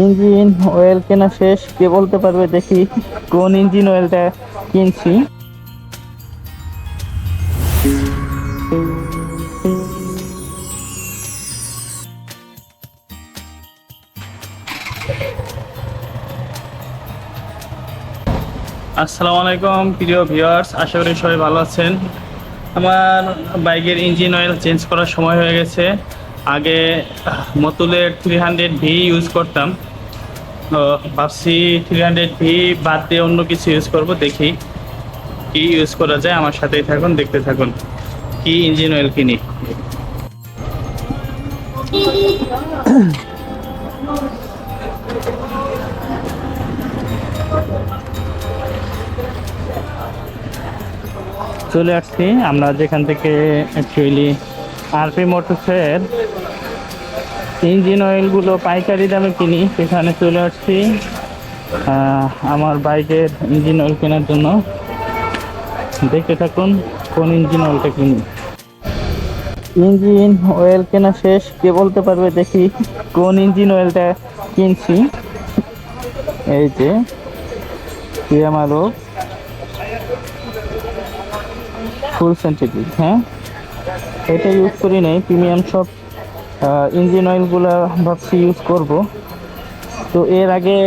Engine oil কেনা শেষ, কে বলতে পারবে দেখি, কোন ইঞ্জিন অয়েলটা কিনছি? আসসালামু আলাইকুম, প্রিয় ভিউয়ার্স আশা করি সবাই ভালো আছেন। আমার বাইকের ইঞ্জিন অয়েল চেঞ্জ করার সময় হয়ে গেছে। আগে মতুলের থ্রি হান্ড্রেড ভি ইউজ করতাম। ভাবছি থ্রি হান্ড্রেড ভি বাদ দিয়ে অন্য কিছু ইউজ করব, দেখি কি ইউজ করা যায়। আমার সাথেই থাকুন, দেখতে থাকুন। কি ইঞ্জিন অয়েল কিনি? চলে আসছি। আমরা যেখান থেকে অ্যাকচুয়ালি আরপি মোটরসের ইঞ্জিন অয়েলগুলো পাইকারি দামে কিনি সেখানে চলে আসছি। আমার বাইকের ইঞ্জিন অয়েল কেনার জন্য। দেখতে থাকুন, কোন ইঞ্জিন অয়েলটা কিনি। ইঞ্জিন অয়েল কেনা শেষ, কে বলতে পারবে দেখি কোন ইঞ্জিন অয়েলটা কিনছি। এই যে আমারও ফুল সেন্টিগ্রেড হ্যাঁ? এটা ইউজ করি নাই, প্রিমিয়াম সব ইঞ্জিন অয়েলগুলো ভাবছি ইউজ করব। তো এর আগে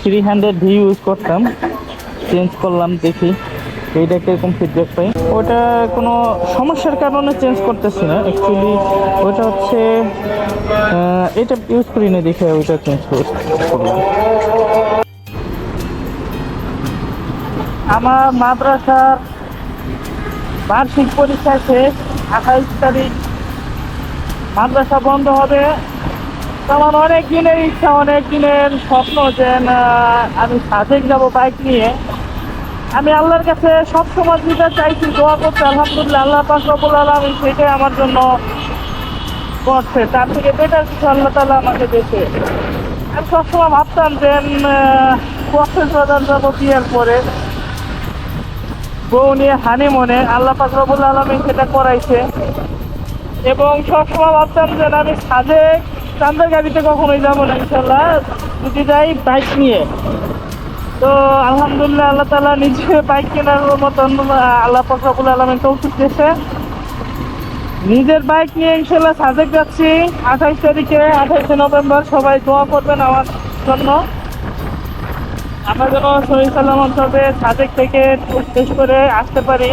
থ্রি হান্ড্রেড ভি ইউজ করতাম। চেঞ্জ করলাম, দেখি। এইটা কীরকম ফিডব্যাক পাই? ওটা কোনো সমস্যার কারণে চেঞ্জ করতেছি না। অ্যাকচুয়ালি ওটা হচ্ছে এটা ইউজ করি না দেখে ওইটা চেঞ্জ করলাম। আমার মাদ্রাসার বার্ষিক পরীক্ষা শেষ আঠাইশ তারিখ মাদ্রাসা বন্ধ হবে। আমার অনেক দিনের ইচ্ছা অনেক দিনের স্বপ্ন যে আমি সাজেক যাব বাইক নিয়ে। আমি আল্লাহর কাছে সব সময় যেটা চাইছি, দোয়া করতে আলহামদুলিল্লাহ, আল্লাহ পাক রব্বুল আলামিন সেটাই আমার জন্য করছে। তার থেকে বেটার কিছু আল্লাহ তাআলা আমাকে দিয়েছে। আমি সবসময় ভাবতাম যে কক্সবাজার যাব বিয়ের পরে। বউ নিয়ে হানি মনে আল্লাহ পাক রব্বুল আলামিন সেটা করাইছে। এবং সবসময় ভাবতাম যে আমি সাজে চান্দের গাড়িতে কখনোই যাব না, ইনশাল্লাহ। যদি যাই বাইক নিয়ে। তো আলহামদুলিল্লাহ আল্লাহ তালা নিজে বাইক কেনার মতন আল্লাহ পাক রব্বুল আলামিন তৌফিক দিয়েছে। নিজের বাইক নিয়ে ইনশাল্লাহ সাজেক যাচ্ছি। আঠাইশ তারিখে, আঠাইশে নভেম্বর, সবাই দোয়া করবেন আমার জন্য। আমরা যেন শহীদ সালামত ভাবে সাজেক থেকে শেষ করে আসতে পারি।